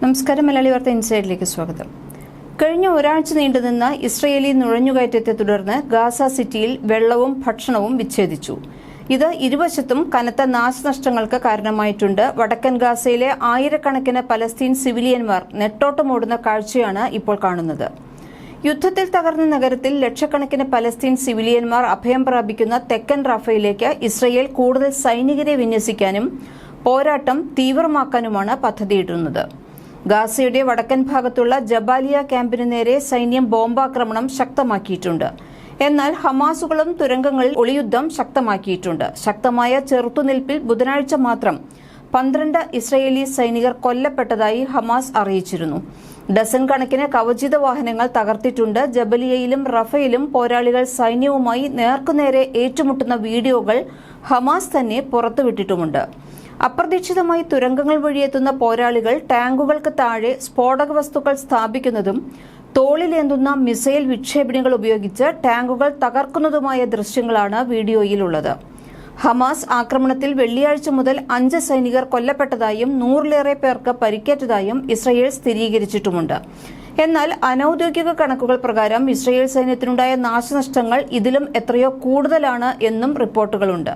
നമസ്കാരം മലയാളി വാർത്ത ഇൻസൈഡിലേക്ക് സ്വാഗതം. കഴിഞ്ഞ ഒരാഴ്ച നീണ്ടുനിന്ന ഇസ്രയേലി നുഴഞ്ഞുകയറ്റത്തെ തുടർന്ന് ഗാസ സിറ്റിയിൽ വെള്ളവും ഭക്ഷണവും വിച്ഛേദിച്ചു. ഇത് ഇരുവശത്തും കനത്ത നാശനഷ്ടങ്ങൾക്ക് കാരണമായിട്ടുണ്ട്. വടക്കൻ ഗാസയിലെ ആയിരക്കണക്കിന് പലസ്തീൻ സിവിലിയന്മാർ നെട്ടോട്ടമോടുന്ന കാഴ്ചയാണ് ഇപ്പോൾ കാണുന്നത്. യുദ്ധത്തിൽ തകർന്ന നഗരത്തിൽ ലക്ഷക്കണക്കിന് പലസ്തീൻ സിവിലിയന്മാർ അഭയം പ്രാപിക്കുന്ന തെക്കൻ റഫയിലേക്ക് ഇസ്രയേൽ കൂടുതൽ സൈനികരെ വിന്യസിക്കാനും പോരാട്ടം തീവ്രമാക്കാനുമാണ് പദ്ധതിയിടുന്നത്. ഗാസയുടെ വടക്കൻ ഭാഗത്തുള്ള ജബാലിയ ക്യാമ്പിന് നേരെ സൈന്യം ബോംബാക്രമണം ശക്തമാക്കിയിട്ടുണ്ട്. എന്നാൽ ഹമാസുകളും തുരങ്കങ്ങളിൽ ഒളിയുദ്ധം ശക്തമാക്കിയിട്ടുണ്ട്. ശക്തമായ ചെറുത്തുനിൽപ്പിൽ ബുധനാഴ്ച മാത്രം പന്ത്രണ്ട് ഇസ്രയേലി സൈനികർ കൊല്ലപ്പെട്ടതായി ഹമാസ് അറിയിച്ചിരുന്നു. ഡസൻ കണക്കിന് കവചിത വാഹനങ്ങൾ തകർത്തിട്ടുണ്ട്. ജബലിയയിലും റഫയിലും പോരാളികൾ സൈന്യവുമായി നേർക്കുനേരെ ഏറ്റുമുട്ടുന്ന വീഡിയോകൾ ഹമാസ് തന്നെ പുറത്തുവിട്ടിട്ടുമുണ്ട്. അപ്രതീക്ഷിതമായി തുരങ്കങ്ങൾ വഴിയെത്തുന്ന പോരാളികൾ ടാങ്കുകൾക്ക് താഴെ സ്ഫോടക വസ്തുക്കൾ സ്ഥാപിക്കുന്നതും തോളിലേന്തുന്ന മിസൈൽ വിക്ഷേപണികൾ ഉപയോഗിച്ച് ടാങ്കുകൾ തകർക്കുന്നതുമായ ദൃശ്യങ്ങളാണ് വീഡിയോയിലുള്ളത്. ഹമാസ് ആക്രമണത്തിൽ വെള്ളിയാഴ്ച മുതൽ അഞ്ച് സൈനികർ കൊല്ലപ്പെട്ടതായും നൂറിലേറെ പേർക്ക് പരിക്കേറ്റതായും ഇസ്രയേൽ സ്ഥിരീകരിച്ചിട്ടുമുണ്ട്. എന്നാൽ അനൌദ്യോഗിക കണക്കുകൾ പ്രകാരം ഇസ്രയേൽ സൈന്യത്തിനുണ്ടായ നാശനഷ്ടങ്ങൾ ഇതിലും എത്രയോ കൂടുതലാണ് എന്നും റിപ്പോർട്ടുകളുണ്ട്.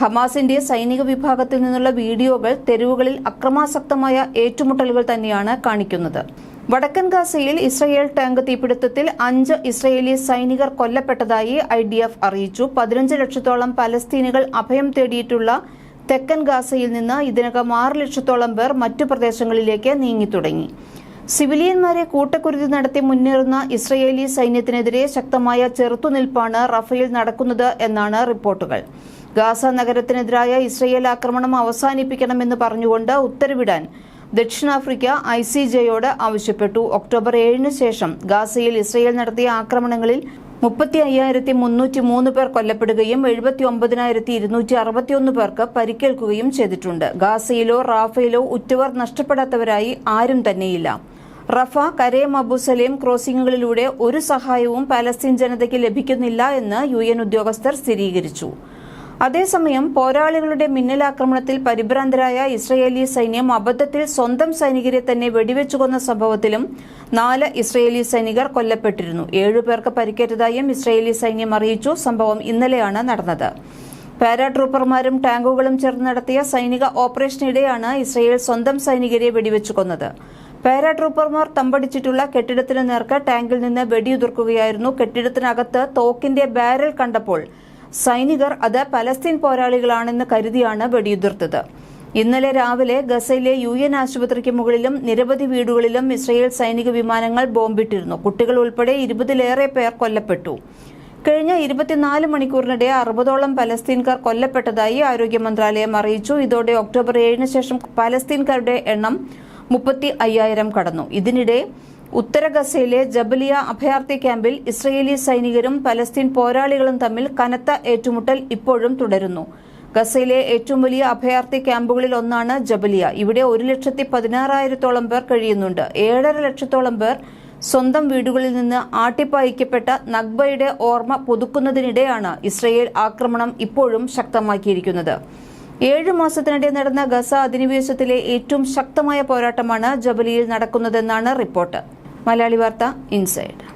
ഹമാസിന്റെ സൈനിക വിഭാഗത്തിൽ നിന്നുള്ള വീഡിയോകൾ തെരുവുകളിൽ അക്രമാസക്തമായ ഏറ്റുമുട്ടലുകൾ തന്നെയാണ് കാണിക്കുന്നത്. വടക്കൻ ഗാസയിൽ ഇസ്രയേൽ ടാങ്ക് തീപിടുത്തത്തിൽ അഞ്ച് ഇസ്രയേലി സൈനികർ കൊല്ലപ്പെട്ടതായി ഐ ഡി എഫ് അറിയിച്ചു. പതിനഞ്ച് ലക്ഷത്തോളം പലസ്തീനികൾ അഭയം തേടിയിട്ടുള്ള തെക്കൻ ഗാസയിൽ നിന്ന് ഇതിനകം ആറ് ലക്ഷത്തോളം പേർ മറ്റു പ്രദേശങ്ങളിലേക്ക് നീങ്ങിത്തുടങ്ങി സിവിലിയന്മാരെ കൂട്ടക്കുരുതി നടത്തി മുന്നേറുന്ന ഇസ്രയേലി സൈന്യത്തിനെതിരെ ശക്തമായ ചെറുത്തുനിൽപ്പാണ് റഫയിൽ നടക്കുന്നത് എന്നാണ് റിപ്പോർട്ടുകൾ. ഗാസ നഗരത്തിനെതിരായ ഇസ്രയേൽ ആക്രമണം അവസാനിപ്പിക്കണമെന്ന് പറഞ്ഞുകൊണ്ട് ഉത്തരവിടാൻ ദക്ഷിണാഫ്രിക്ക ഐ സി ജെയോട് ആവശ്യപ്പെട്ടു. ഒക്ടോബർ ഏഴിന് ശേഷം ഗാസയിൽ ഇസ്രയേൽ നടത്തിയ ആക്രമണങ്ങളിൽ മുപ്പത്തി അയ്യായിരത്തി മുന്നൂറ്റി മൂന്ന് പേർ കൊല്ലപ്പെടുകയും എഴുപത്തി ഒമ്പതിനായിരത്തി ഇരുന്നൂറ്റി അറുപത്തിയൊന്ന് പേർക്ക് പരിക്കേൽക്കുകയും ചെയ്തിട്ടുണ്ട്. ഗാസയിലോ റാഫയിലോ ഉറ്റവർ നഷ്ടപ്പെടാത്തവരായി ആരും തന്നെയില്ല. റഫ കരയം അബുസലേം ക്രോസിംഗുകളിലൂടെ ഒരു സഹായവും പാലസ്തീൻ ജനതയ്ക്ക് ലഭിക്കുന്നില്ല എന്ന് യു എൻ ഉദ്യോഗസ്ഥർ സ്ഥിരീകരിച്ചു. അതേസമയം പോരാളികളുടെ മിന്നലാക്രമണത്തിൽ പരിഭ്രാന്തരായ ഇസ്രയേലി സൈന്യം അബദ്ധത്തിൽ സ്വന്തം സൈനികരെ തന്നെ വെടിവെച്ചു കൊന്ന സംഭവത്തിലും നാല് ഇസ്രയേലി സൈനികർ കൊല്ലപ്പെട്ടിരുന്നു. ഏഴുപേർക്ക് പരിക്കേറ്റതായും ഇസ്രയേലി സൈന്യം അറിയിച്ചു. സംഭവം ഇന്നലെയാണ് നടന്നത്. പാരാട്രൂപ്പർമാരും ടാങ്കുകളും ചേർന്ന് നടത്തിയ സൈനിക ഓപ്പറേഷനിടെയാണ് ഇസ്രയേൽ സ്വന്തം സൈനികരെ വെടിവെച്ചു കൊന്നത്. പാരാട്രൂപ്പർമാർ തമ്പടിച്ചിട്ടുള്ള കെട്ടിടത്തിന് നേർക്ക് ടാങ്കിൽ നിന്ന് വെടിയുതിർക്കുകയായിരുന്നു. കെട്ടിടത്തിനകത്ത് തോക്കിന്റെ ബാരൽ കണ്ടപ്പോൾ സൈനികർ അത് പലസ്തീൻ പോരാളികളാണെന്ന് കരുതിയാണ് വെടിയുതിർത്തത്. ഇന്നലെ രാവിലെ ഗസയിലെ യു എൻ ആശുപത്രിക്ക് മുകളിലും നിരവധി വീടുകളിലും ഇസ്രയേൽ സൈനിക വിമാനങ്ങൾ ബോംബിട്ടിരുന്നു. കുട്ടികൾ ഉൾപ്പെടെ ഇരുപതിലേറെ പേർ കൊല്ലപ്പെട്ടു. കഴിഞ്ഞ ഇരുപത്തിനാല് മണിക്കൂറിനിടെ അറുപതോളം പലസ്തീൻകാർ കൊല്ലപ്പെട്ടതായി ആരോഗ്യ മന്ത്രാലയം അറിയിച്ചു. ഇതോടെ ഒക്ടോബർ ഏഴിന് ശേഷം പലസ്തീൻകാരുടെ എണ്ണം മുപ്പത്തി അയ്യായിരം കടന്നു. ഇതിനിടെ ഉത്തര ഗസയിലെ ജബലിയ അഭയാർത്ഥി ക്യാമ്പിൽ ഇസ്രയേലി സൈനികരും പലസ്തീൻ പോരാളികളും തമ്മിൽ കനത്ത ഏറ്റുമുട്ടൽ ഇപ്പോഴും തുടരുന്നു. ഗസയിലെ ഏറ്റവും വലിയ അഭയാർത്ഥി ക്യാമ്പുകളിൽ ഒന്നാണ് ജബലിയ. ഇവിടെ ഒരു ലക്ഷത്തി പതിനാറായിരത്തോളം പേർ കഴിയുന്നുണ്ട്. ഏഴര ലക്ഷത്തോളം പേർ സ്വന്തം വീടുകളിൽ നിന്ന് ആട്ടിപ്പായിക്കപ്പെട്ട നഗ്ബയുടെ ഓർമ്മ പുതുക്കുന്നതിനിടെയാണ് ഇസ്രയേൽ ആക്രമണം ഇപ്പോഴും ശക്തമാക്കിയിരിക്കുന്നത്. ഏഴു മാസത്തിനിടെ നടന്ന ഗസ അധിനിവേശത്തിലെ ഏറ്റവും ശക്തമായ പോരാട്ടമാണ് ജബലിയിൽ നടക്കുന്നതെന്നാണ് റിപ്പോർട്ട്. മലയാളി വാർത്ത ഇൻസൈഡ്.